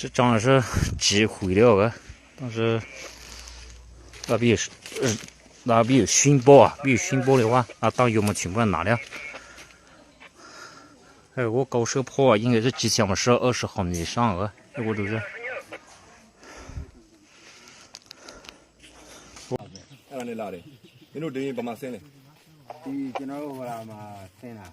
这张是击毁了个，但是那边有呃那边有熏包啊，没有熏包的话，那弹药嘛全部拿了。哎，我高射炮啊，应该是机枪嘛是二十毫米以上的，哎我都是。 အဲ့ဒါနဲ့လာတယ်မင်းတို့တင်းရင်ဗမာဆင်းတယ် ဒီကျွန်တော်တို့ဟိုလာမှာဆင်းတာ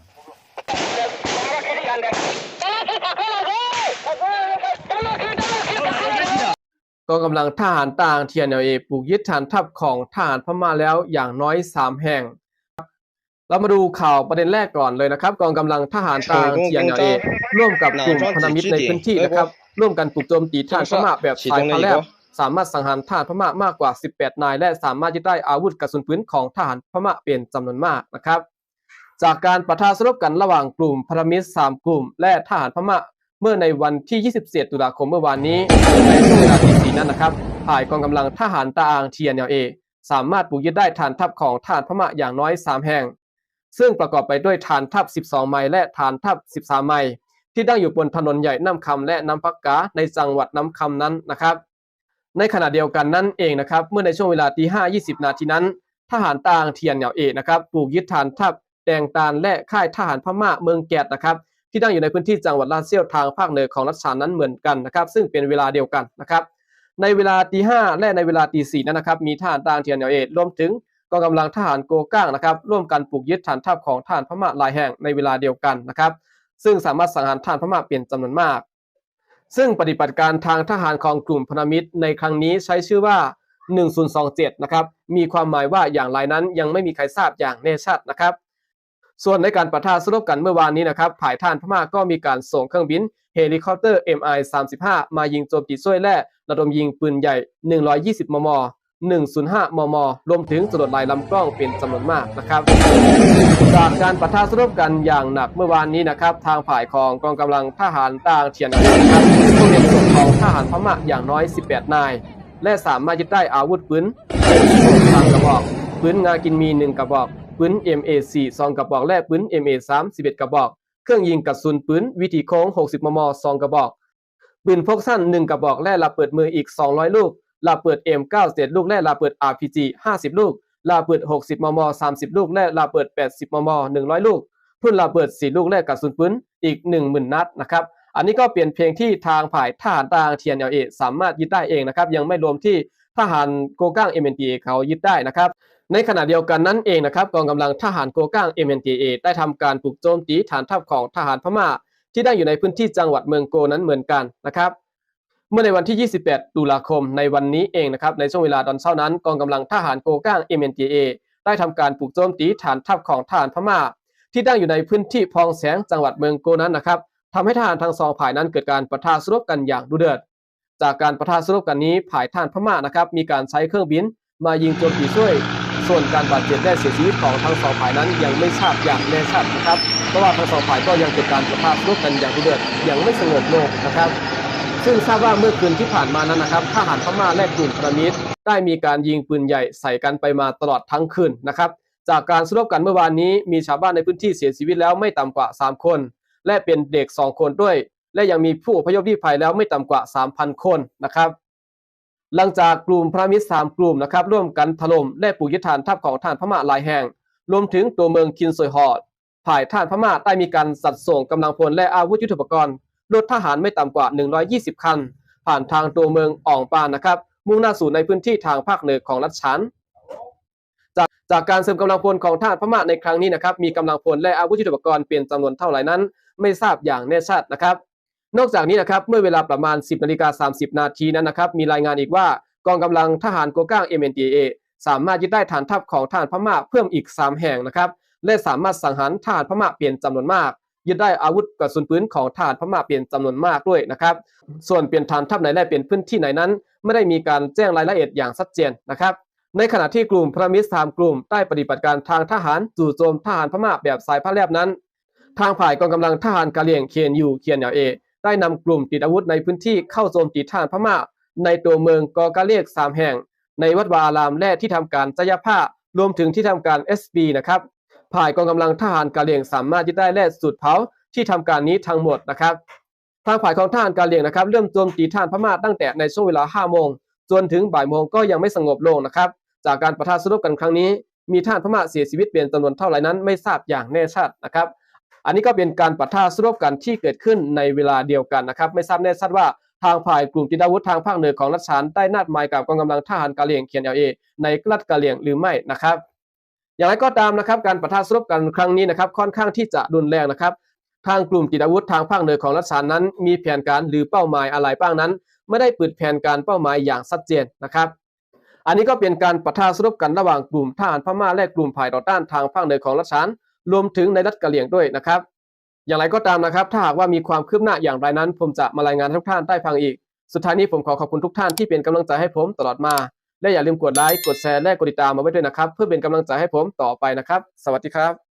กองกำลังทหารต่าง TNLA ปลูกยึดฐานทัพของทหารพม่าแล้วอย่างน้อย 3 แห่ง เรามาดูข่าวประเด็นแรกก่อนเลยนะครับ กองกำลังทหารต่าง TNLA ร่วมกับกลุ่มพันธมิตรในพื้นที่นะครับ ร่วมกันปลุกโจมตีทหารพม่าแบบสายพาแลบสามารถสังหารทหารพม่ามากกว่า 18 นาย และสามารถยึดได้อาวุธกระสุนปืนของทหารพม่าเป็นจำนวนมากนะครับ จากการปะทะสลบกันระหว่างกลุ่มพันธมิตร3กลุ่ม และทหารพม่า เมื่อในวันที่ 27 ตุลาคมเมื่อวานนี้ในช่วงเวลาตีสีนั้นนะครับฝ่ายกองกำลังทหารตาอาง TNLA สามารถบุกยึดได้ฐานทัพของทหารพม่าอย่างน้อย 3 แห่ง ซึ่งประกอบไปด้วยฐานทัพ 12 ไมล์และฐานทัพ 13 ไมล์ที่ตั้งอยู่บนถนนใหญ่น้ำคำและน้ำพักกาในจังหวัดน้ำคำนั้นนะครับ ในขณะเดียวกันนั่นเองนะครับ เมื่อในช่วงเวลาตี5 20นาทีนั้น ทหารตางเทียนเหนียวเอกนะครับปลูกยึดฐานทัพแดงตาลและค่ายทหารพม่าเมืองแกดนะครับ ที่ตั้งอยู่ในพื้นที่จังหวัดลาเซียวทางภาคเหนือของรัฐฉานนั้นเหมือนกันนะครับ ซึ่งเป็นเวลาเดียวกันนะครับ ในเวลาตีห้าและในเวลาตีสี่นั้นนะครับมีทหารตางเทียนเหนียวเอรวมถึงกองกำลังทหารโกก้างนะครับ ร่วมกันปลูกยึดฐานทัพของทหารพม่าหลายแห่งในเวลาเดียวกันนะครับ ซึ่งสามารถสังหารทหารพม่าเป็นจำนวนมาก ซึ่งปฏิบัติการทางทหารของกลุ่มพนมิตรในครั้งนี้ใช้ชื่อว่า 1027 นะครับ มีความหมายว่าอย่างไรนั้นยังไม่มีใครทราบอย่างแน่ชัดนะครับ ส่วนในการปะทะสลบกันเมื่อวานนี้นะครับฝ่ายทหารพม่าก็มีการส่งเครื่องบินเฮลิคอปเตอร์ MI-35 มายิงโจมตีช่วยและระดมยิงปืนใหญ่ 120 มม 105 มม รวมถึงจรวดลายลำกล้องเป็นจำนวนมากนะครับ จากการปะทะสลบกันอย่างหนักเมื่อวานนี้นะครับ ทางฝ่ายของกองกำลังทหารต่างเทียนนะครับก็เป็นส่วนของทหารพม่าอย่างน้อย 18 นาย และสามารถยึดได้อาวุธปืนสามกระบอกปืนงากินมี 1 กระบอก ปืน MA4 2กระบอกและปืน MA3 11 กระบอก เครื่องยิงกระสุนปืนวิถีโค้ง 60 มม 2 กระบอกปืนพกสั้น 1 กระบอกและระเบิดมืออีก 200 ลูกระเบิด M97 ลูกและระเบิด RPG 50 ลูกระเบิด 60 มม 30 ลูก และระเบิด 80 มม 100 ลูกทุ่นระเบิด 4 ลูกและกระสุนปืนอีก 10,000 นัดนะครับ อันนี้ก็เปลี่ยนเพลงที่ทางฝ่ายทหารตางเทียนเอสามารถยึดได้เองนะครับ ยังไม่รวมที่ทหารโกก้าง MNTA เขายึดได้นะครับ ในขณะเดียวกันนั้นเองนะครับกองกำลังทหารโกก้าง MNTA ได้ทำการปลุกโจมตีฐานทัพของทหารพม่า ที่ตั้งอยู่ในพื้นที่จังหวัดเมืองโกนั้นเหมือนกันนะครับเมื่อในวันที่ 28 ตุลาคมในวันนี้เองนะครับในช่วงเวลาตอนเช้านั้น กองกำลังทหารโกก้าง MNTA ได้ทำการปลุกโจมตีฐานทัพของทหารพม่า ที่ตั้งอยู่ในพื้นที่พองแสงจังหวัดเมืองโกนั้นนะครับทำให้ทหารทั้งสองฝ่ายนั้นเกิดการปะทะสลบกันอย่างดุเดือด จากการปะทะสลบกันนี้ฝ่ายทหารพม่านะครับมีการใช้เครื่องบินมายิงโจมตีช่วย ส่วนการบาดเจ็บและเสียชีวิตของทั้งสองฝ่ายนั้นยังไม่ทราบอย่างแน่ชัดนะครับเพราะว่าทั้งสองฝ่ายก็ยังเกิดการปะทะสลบกันอย่างดุเดือดยังไม่สงบลงนะครับซึ่งทราบว่าเมื่อคืนที่ผ่านมานั้นนะครับทหารพม่าและกลุ่มพันธมิตรได้มีการยิงปืนใหญ่ใส่กันไปมาตลอดทั้งคืนนะครับ จากการสู้รบกันเมื่อวานนี้มีชาวบ้านในพื้นที่เสียชีวิตแล้วไม่ต่ำกว่า 3 คน และเป็นเด็ก 2 คนด้วย และยังมีผู้อพยพลี้ภัยแล้วไม่ต่ำกว่า 3,000 คนนะครับ หลังจากกลุ่มพระมิตรสามกลุ่มนะครับร่วมกันถล่มและปลูกยึดฐานทัพของทหารพม่าหลายแห่ง รวมถึงตัวเมืองคินซอยฮอดฝ่ายทหารพม่าได้มีการสัดส่งกำลังพลและอาวุธยุทโธปกรณ์รถทหารไม่ต่ำกว่า 120 คัน ผ่านทางตัวเมืองอ่องปานนะครับ มุ่งหน้าสู่ในพื้นที่ทางภาคเหนือของรัฐฉานจากจากการเสริมกำลังพลของทหารพม่าในครั้งนี้นะครับมีกำลังพลและอาวุธยุทโธปกรณ์เป็นจำนวนเท่าไหร่นั้น ไม่ทราบอย่างแน่ชัดนะครับ นอกจากนี้นะครับเมื่อเวลาประมาณ 10นาฬิกา30 นาทีนั้นนะครับมีรายงานอีกว่ากองกำลังทหารโกก้าง MNDA สามารถยึดได้ฐานทัพของทหารพม่าเพิ่มอีก 3 แห่งนะครับและสามารถสังหารทหารพม่าเปลี่ยนจำนวนมากยึดได้อาวุธกระสุนปืนของทหารพม่าเปลี่ยนจำนวนมากด้วยนะครับ ส่วนเปลี่ยนฐานทัพไหนและเปลี่ยนพื้นที่ไหนนั้น ไม่ได้มีการแจ้งรายละเอียดอย่างชัดเจนนะครับ ในขณะที่กลุ่มพระมิตรสามกลุ่มได้ปฏิบัติการทางทหารจู่โจมทหารพม่าแบบสายผ้าแลบนั้น ทางฝ่ายกองกำลังทหารกะเหรี่ยงเคียนยูเคียนเหนียวเอ ได้นำกลุ่มติดอาวุธในพื้นที่เข้าโจมตีทหารพม่า ในตัวเมืองกอกาเลียกสามแห่ง ในวัดวาอารามและที่ทำการจยผ้ารวมถึงที่ทำการ SB นะครับฝ่ายกองกำลังทหารกะเหรี่ยงสามารถยึดได้และสูตรเผาที่ทำการนี้ทั้งหมดนะครับ ทางฝ่ายของทหารกาเลียงนะครับเริ่มโจมตีทหารพม่าตั้งแต่ในช่วงเวลา5โมงจนถึงบ่ายโมงก็ยังไม่สงบลงนะครับ จากการประทะสู้รบกันครั้งนี้ มีทหารพม่าเสียชีวิตเป็นจำนวนเท่าไหร่นั้นไม่ทราบอย่างแน่ชัดนะครับ อันนี้ก็เป็นการปะทะสู้รบกันที่เกิดขึ้นในเวลาเดียวกันนะครับ ไม่ทราบแน่ชัดว่าทางฝ่ายกลุ่มติดอาวุธทางภาคเหนือของรัฐฉานได้นัดหมายกับกองกำลังทหารกะเหรี่ยงเขียนเอเอในรัฐกะเหรี่ยงหรือไม่นะครับ อย่างไรก็ตามนะครับการปะทะสู้รบกันครั้งนี้นะครับค่อนข้างที่จะรุนแรงนะครับ ทางกลุ่มติดอาวุธทางภาคเหนือของรัฐฉานนั้น มีแผนการหรือเป้าหมายอะไรบ้างนั้น ไม่ได้เปิดแผนการเป้าหมายอย่างชัดเจนนะครับ อันนี้ก็เป็นการปะทะสู้รบกันระหว่างกลุ่มทหารพม่าและกลุ่มฝ่ายต่อต้านทางภาคเหนือของรัฐฉาน รวมถึงในรัฐกะเหรี่ยงด้วยนะครับ อย่างไรก็ตามนะครับ ถ้าหากว่ามีความคืบหน้าอย่างไรนั้น ผมจะมารายงานทุกท่านได้ฟังอีก สุดท้ายนี้ผมขอขอบคุณทุกท่านที่เป็นกำลังใจให้ผมตลอดมา และอย่าลืมกดไลค์กดแชร์และกดติดตามมาไว้ด้วยนะครับ เพื่อเป็นกำลังใจให้ผมต่อไปนะครับ สวัสดีครับ